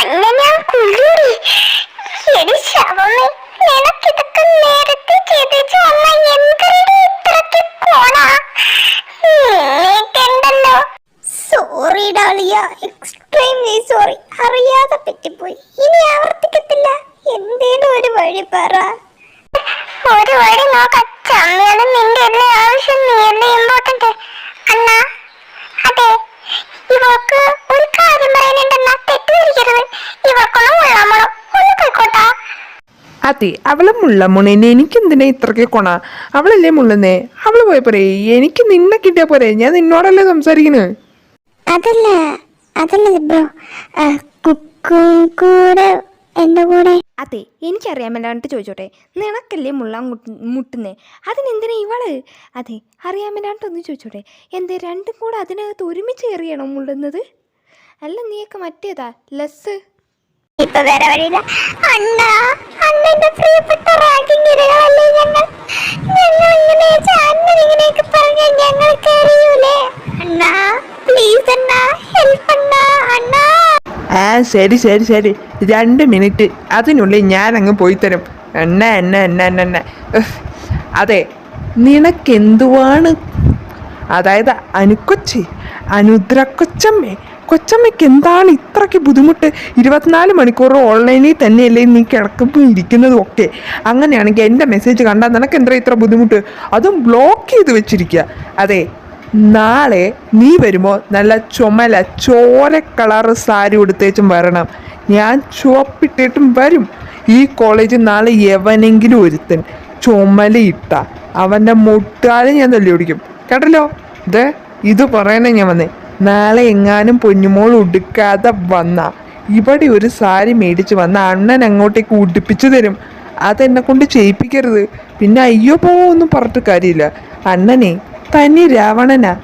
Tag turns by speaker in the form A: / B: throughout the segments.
A: അന്നെ ഞാൻ കുളിരി. എടി ശവമേ നിനക്കിതൊക്കെ നേരത്തെ ചെയ്തേച്ച് വന്ന എന്തൊരു ഇത്രയ്ക്ക് കോണാ? നിന്നേക്കുണ്ടല്ലോ സോറി ഡാളിയ എക്സ്ട്രീംലി സോറി അറിയാതെ പറ്റിപ്പോയി ഇനി ആവർത്തിക്കത്തില്ല. എന്തേലും ഒരു വഴി പറ. ഒരു വഴി നോക്കാം. ചമ്മയാണ് നിന്റെ എല്ലാ ആവശ്യം നീയല്ലേ ഇമ്പോർട്ടന്റ് അണ്ണാ അതെ. ഇവൾക്ക് ഒരു കാര്യം പറയാനുണ്ടെന്നാ തെറ്റിദ്ധരിക്കരുത്. ഇവക്കൊന്നും ഉള്ളമണോ ഒന്ന് പോയിക്കോട്ടാ.
B: അതെ അവളെ മുള്ളമുണേനെ എനിക്ക് എന്തിനാ ഇത്രയ്ക്ക് കൊണ? അവളല്ലേ മുള്ളുന്നേ? അവൾ പോയ പോരെ എനിക്ക് നിന്നെ കിട്ടിയാ പോരെ? ഞാൻ നിന്നോടല്ലേ സംസാരിക്കുന്നത്
A: അതല്ല അതല്ല ബ്രോ. കൂടെ എന്റെ കൂടെ
C: അതെ എനിക്കറിയാമല്ലാണ്ട് ചോദിച്ചോട്ടെ. നിനക്കല്ലേ മുള്ള മുട്ടുന്നേ? അതിനെന്തിനാ ഇവൾ? അതെ അറിയാൻ ഒന്ന് ചോദിച്ചോട്ടെ. എന്തേ രണ്ടും കൂടെ അതിനകത്ത് ഒരുമിച്ച് കയറിയാണോ മുള്ളുന്നത്? അല്ല നീയൊക്കെ മറ്റേതാ ലസ്?
A: ഇപ്പൊ വേറെ വഴിയില്ല. അണ്ണ ഞങ്ങൾ? പ്ലീസ് അണ്ണ ഹെൽപ്പ് അണ്ണ അണ്ണ.
B: ആ ശരി ശരി ശരി. രണ്ട് മിനിറ്റ്. അതിനുള്ളിൽ ഞാൻ അങ്ങ് പോയി തരും എണ്ണ എണ്ണ എണ്ണ എണ്ണ. എണ്ണ. അതെ നിനക്കെന്തുവാണ്? അതായത് അനുക്കൊച്ചി അനുദ്ര കൊച്ചമ്മേ. കൊച്ചമ്മയ്ക്ക് എന്താണ് ഇത്രയ്ക്ക് ബുദ്ധിമുട്ട്? ഇരുപത്തിനാല് മണിക്കൂർ ഓൺലൈനിൽ തന്നെയല്ലേ നീ കിടക്കുമ്പോൾ ഇരിക്കുന്നതും ഒക്കെ അങ്ങനെയാണെങ്കിൽ എന്റെ മെസ്സേജ് കണ്ടാൽ നിനക്ക് എന്താ ഇത്ര ബുദ്ധിമുട്ട്? അതും ബ്ലോക്ക് ചെയ്ത് വെച്ചിരിക്കുക അതെ നാളെ നീ വരുമ്പോൾ നല്ല ചുമല ചോര കളറ് സാരി ഉടുത്തേച്ചും വരണം. ഞാൻ ചുവപ്പിട്ടിട്ടും വരും. ഈ കോളേജ് നാളെ എവനെങ്കിലും ഒരുത്തൻ ചുമലയിട്ട അവന്റെ മുട്ടാലും ഞാൻ തല്ലി ഓടിക്കും. കേട്ടല്ലോ? ഇത് ഇത് പറയണേ ഞാൻ വന്നേ. നാളെ എങ്ങാനും പൊന്നുമോൾ ഉടുക്കാതെ വന്ന. ഇവിടെ ഒരു സാരി മേടിച്ച് വന്ന അണ്ണൻ അങ്ങോട്ടേക്ക് ഉടുപ്പിച്ചു തരും. അതെന്നെ കൊണ്ട് ചെയ്യിപ്പിക്കരുത്. പിന്നെ അയ്യോ പോവൊന്നും പറഞ്ഞിട്ട് കാര്യമില്ല. അണ്ണനെ തനി രാവണനാ.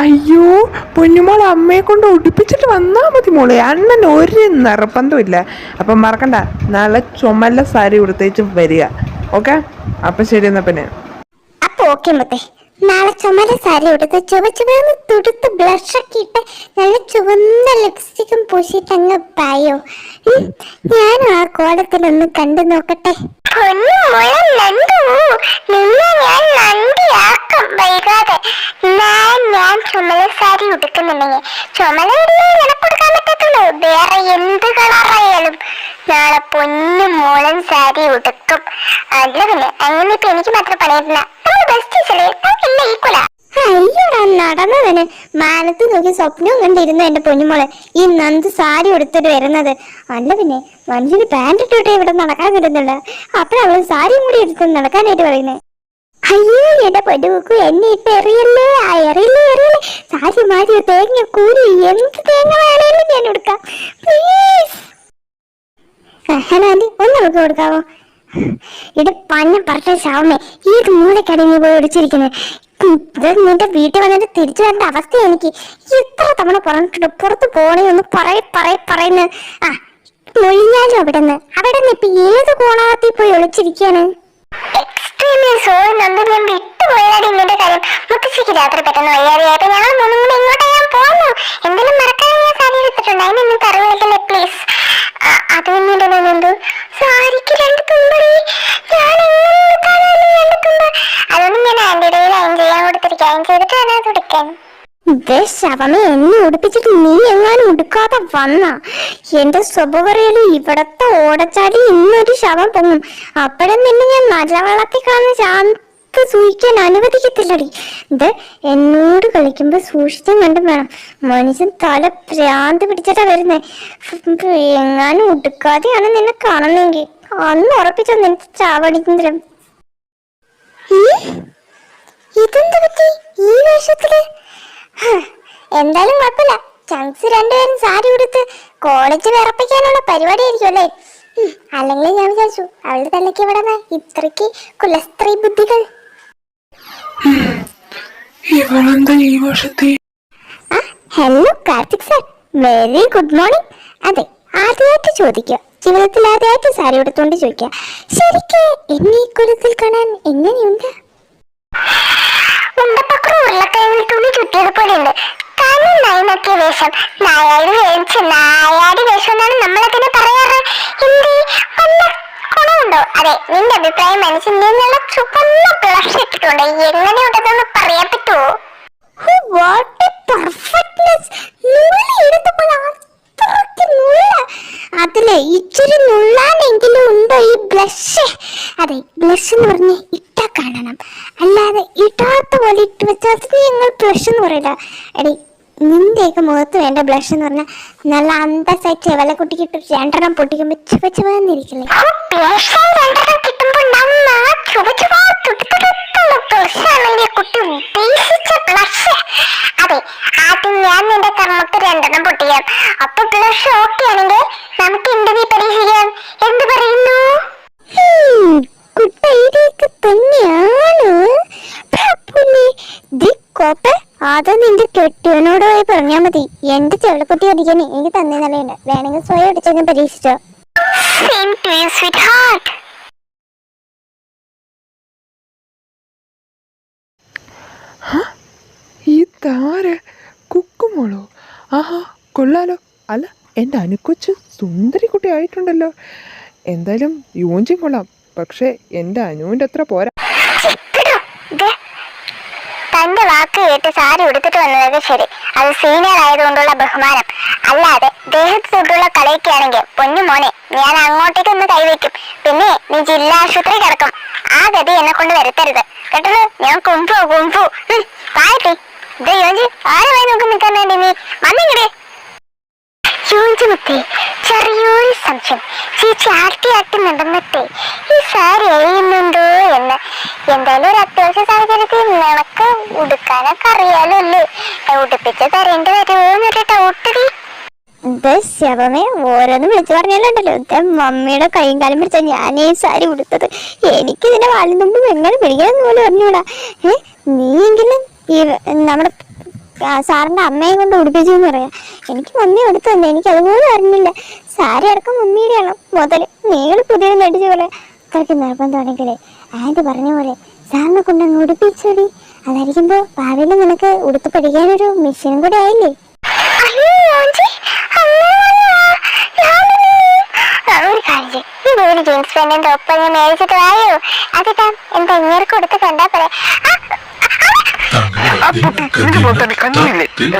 A: അയ്യോ
B: പൊന്നുമോൾ അമ്മയെ കൊണ്ട് ഉടുപ്പിച്ചിട്ട് വന്നാ മതി മോളെ. അണ്ണൻ ഒരു നിർബന്ധമില്ല അപ്പം മറക്കണ്ട. നാളെ ചുമല്ല സാരി ഉടുത്തേച്ച് വരിക. ഓക്കെ? അപ്പം ശരി എന്നാ പിന്നെ.
A: അപ്പൊ ഓക്കെ മുത്തേ നാളെ ചുമല സാരി ഉടുത്ത് ചുവ ചുവന്ന് തുടുത്ത് ബ്ലഷ് ഒക്കെ ഇട്ട് നല്ല ചുവന്ന ലിപ്സ്റ്റിക്കും പൂശിട്ട് അങ്ങ് പായോ. ഞാനും ആ കോലത്തിലൊന്ന് കണ്ടു നോക്കട്ടെ. സാരി നാളെ പൊന്നും മോളൻ സാരി ഉടുക്കും. അല്ല പിന്നെ അങ്ങനെ ഇപ്പൊ എനിക്ക് മാത്രം പണിയിട്ടില്ല അയ്യോടാ മാനത്ത് നോക്കി സ്വപ്നവും കണ്ടിരുന്നു എന്റെ പൊന്നുമോളെ? ഈ നന്ദ് സാരി എടുത്തിട്ട് വരുന്നത്. അല്ല പിന്നെ മനുഷ്യന് പാന്റ് ഇട്ടിട്ട് ഇവിടെ നടക്കാൻ കിട്ടുന്നില്ല അപ്പോഴവൾ സാരിയും കൂടി എടുത്ത് നടക്കാനായിട്ട് പറയുന്നത് അയ്യോ എന്റെ പൊന്നുമുക്കു എന്നെ ഇട്ട് എറിയല്ലേ? എറിയല്ലേ എറിയല്ലേ? സാരി മാറി തേങ്ങ കൂലി എന്ത് തേങ്ങ വേണേലും ഞാൻ എടുക്കാം പ്ലീസ് ഒന്ന് നമുക്ക് കൊടുക്കാവോ? ഇത് പഞ്ഞ പറഞ്ഞ ശവമേ ഈ മൂലക്കടി നീ പോയി ഒടിച്ചിരിക്കുന്നത്. ഇത് നിന്റെ വീട്ടിൽ വന്നിട്ട് തിരിച്ചു വരേണ്ട അവസ്ഥ എനിക്ക്. എത്ര തവണ പറഞ്ഞിട്ടുണ്ട് പുറത്ത് പോണേ ഒന്ന് പറയ പറയ പറയുന്നു ആ ഒഴിഞ്ഞാലും അവിടെ നിന്ന് അവിടെ നിന്ന് ഇപ്പൊ ഏത് കോണാകത്തിൽ പോയി ഒളിച്ചിരിക്കാണ്? എക്സ്ട്രീംലി സോറി നന്ദി ഞാൻ വിട്ടുപോയാടി നിന്റെ കാര്യം. മുത്തശ്ശിക്ക് രാത്രി പെട്ടെന്ന് വയ്യാതെയായിട്ട് ഞങ്ങൾ മൂന്നും കൂടെ ഇങ്ങോട്ട് ഞാൻ പോന്നു എന്തെങ്കിലും മറക്കാൻ ഞാൻ സാരി എടുത്തിട്ടുണ്ട് അതിനൊന്നും തറവിളിക്കല്ലേ പ്ലീസ് അത് തന്നെയല്ലോ നന്ദു സാരിക്ക് രണ്ട് തുമ്പടി ഞാൻ എങ്ങനെ എടുക്കാനാണ് രണ്ട് തുമ്പ് അതുകൊണ്ട് ഞാൻ ആന്റിയുടെ ലൈൻ ചെയ്യാൻ കൊടുത്തിരിക്കാം അയൺ ചെയ്തിട്ട് വേണം അത് എടുക്കാൻ എന്റെ സ്വഭാവറിയൽ ഇവിടത്തെ ഓടച്ചാടി ഇന്നൊരു ശവം പൊങ്ങും. അപ്പോഴും നിന്നെ ഞാൻ നല്ല വെള്ളത്തിൽ കാണുന്ന ശാന്ത സൂക്ഷിക്കാൻ അനുവദിക്കത്തില്ലടി. ഇത് എന്നോട് കളിക്കുമ്പോ സൂക്ഷിച്ചും കണ്ടും വേണം. മനുഷ്യൻ തല ഭ്രാന്ത് പിടിച്ചിട്ടാ വരുന്നേ. എങ്ങാനും ഉടുക്കാതെയാണ് നിന്നെ കാണുന്നെങ്കിൽ. അന്ന് ഉറപ്പിച്ച ഇതെന്ത് പറ്റി? ഈ വേഷത്തിൽ? എന്തായാലും കുഴപ്പമില്ല. ചങ്സ് രണ്ടുപേരും സാരി ഉടുത്ത് കോളേജ് വിറപ്പിക്കാനുള്ള പരിപാടി ആയിരിക്കും അല്ലേ? അല്ലെങ്കിൽ ഞാൻ വിചാരിച്ചു അവളുടെ തലയ്ക്ക് ഇവിടെ ഇത്രയ്ക്ക് കുലസ്ത്രീ ബുദ്ധികൾ.
B: ഇവളെന്താ ഈ വർഷത്തെ
A: hello Karthik sir very good morning അതെ ആദ്യമായിട്ട് ചോദിക്കുക. ജീവിതത്തിൽ ആദ്യമായിട്ട് സാരി എടുത്തുകൊണ്ട് ചോദിക്കാം. ശരിക്ക് എന്നെ കുലത്തിൽ കാണാൻ എങ്ങനെയുണ്ട്? എങ്ങനെയുണ്ടെന്ന് പറയാൻ പറ്റുമോ വാട്ട് പെർഫെക്റ്റ്നെസ് നുള്ളി എടുത്തപ്പോൾ അത്രയ്ക്ക് നുള്ള അതിൽ ഇച്ചിരി നുള്ളാനെങ്കിലും ഉണ്ടോ ഈ ബ്ലഷ് അതെ ബ്ലഷ് എന്ന് പറഞ്ഞ് ഇട്ടാ കാണണം അല്ലാതെ ഇടാത്ത പോലെ ഇട്ട് നിങ്ങൾ ബ്ലഷ് എന്ന് പറയില്ല. എടി നിന്റെയൊക്കെ മുഖത്ത് വേണ്ട ബ്ലഷ് എന്ന് പറഞ്ഞാൽ നല്ല അന്തസായിട്ട് വല്ല കുട്ടിക്ക് ഇട്ട് രണ്ടെണ്ണം പൊട്ടിക്കുമ്പോൾ ചുവ ബ്ലഷ് അതെ ആദ്യം ഞാൻ നിന്റെ പൊട്ടിക്കാം. അപ്പൊ ബ്ലഷ് ഓക്കെ ആണെങ്കിൽ നമുക്ക് ഇന്റർവ്യൂ പരീക്ഷിക്കാം? എന്ത് പറയുന്നു അത് നിന്റെ കെട്ടിയവനോട് പോയി പറഞ്ഞാ മതി. എന്റെ ചെവിളക്കുട്ടി അടിക്കാൻ എനിക്ക് തന്നെ നല്ലയുണ്ട് വേണമെങ്കിൽ സ്വയം അടിച്ചു പരീക്ഷിച്ചോ.
B: ഈ താര കുക്കുമോളോ? ആഹാ കൊള്ളാലോ. അല്ല എന്റെ അനുക്കൊച്ച് സുന്ദരി കുട്ടി ആയിട്ടുണ്ടല്ലോ. എന്തായാലും യൂഞ്ചി കൊള്ളാം. പക്ഷേ എന്റെ അനുവിന്റെ അത്ര പോരാ
A: തന്റെ വാക്ക് കേട്ട് സാരി ഉടുത്തിട്ട് വന്നതൊക്കെ ശരി. അത് സീനിയർ ആയതുകൊണ്ടുള്ള ബഹുമാനം. അല്ലാതെ ദേഹത്ത് തൊട്ടുള്ള കളിയൊക്കെയാണെങ്കിൽ പൊന്നു മോനെ ഞാൻ അങ്ങോട്ടേക്ക് ഒന്ന് കൈവയ്ക്കും. പിന്നെ നീ ജില്ലാ ആശുപത്രി കിടക്കും. ആ ഗതി എന്നെ കൊണ്ട് വരുത്തരുത്. കേട്ടല്ലോ? ഞാൻ കുമ്പു കുമ്പു താഴത്തെ ഇത് യോജി ആരുമായി നോക്കി നിൽക്കാൻ വേണ്ടി നീ? വന്നിങ്ങടെ ചെറിയൊരു സംശയം. ചേച്ചി ആട്ടി ആട്ടി നടന്നിട്ടേ ഈ സാരി എഴുതുന്നുണ്ടോ എന്ന് എന്തായാലും ഒരു അത്യാവശ്യ സാഹചര്യത്തിൽ നിനക്ക് ഉടുക്കാനൊക്കെ അറിയാലോ അല്ലേ? ഉടുപ്പിച്ച് തരേണ്ടി വരുമോ എന്നൊരു ഡൗട്ട് ശവമേ ഓരോന്ന് വിളിച്ചു പറഞ്ഞല്ലോ മമ്മിയുടെ കൈയും കാലം പിടിച്ച ഈ സാരി ഉടുത്തത്. എനിക്ക് ഇതിന്റെ വാലിൽ മുമ്പ് എങ്ങനെ പിടിക്കണം പോലും അറിഞ്ഞൂടാ. ഏ നീയെങ്കിലും ഈ നമ്മുടെ സാറിന്റെ അമ്മയെ കൊണ്ട് ഉടുപ്പിച്ചു എന്ന് പറയാം. എനിക്ക് മമ്മി എടുത്തു തന്നെ. എനിക്ക് അതുപോലും അറിഞ്ഞില്ല. സാരി അടക്കം മമ്മിയുടെയാണ് മുതൽ നീകൾ പുതിയത് മേടിച്ചു പോലെ. അത്രയ്ക്ക് നിർബന്ധമാണെങ്കിലേ. ആന്റി പറഞ്ഞ പോലെ? സാറിനെ കൊണ്ട് അങ്ങ് ഉടുപ്പിച്ചോടി. അതായിരിക്കുമ്പോ ഭാവിയിൽ നിനക്ക് ഉടുത്ത് പഠിക്കാനൊരു മെഷീനും കൂടെ ആയില്ലേ? ഒരു ജീൻസ് പാന്റും ടോപ്പ് ഞാൻ മേടിച്ചിട്ട് വായോ? അതിട്ടാ എന്താ ഇങ്ങനെ കൊടുത്ത് കണ്ടാ പറയാ
D: കണ്ടില്ല.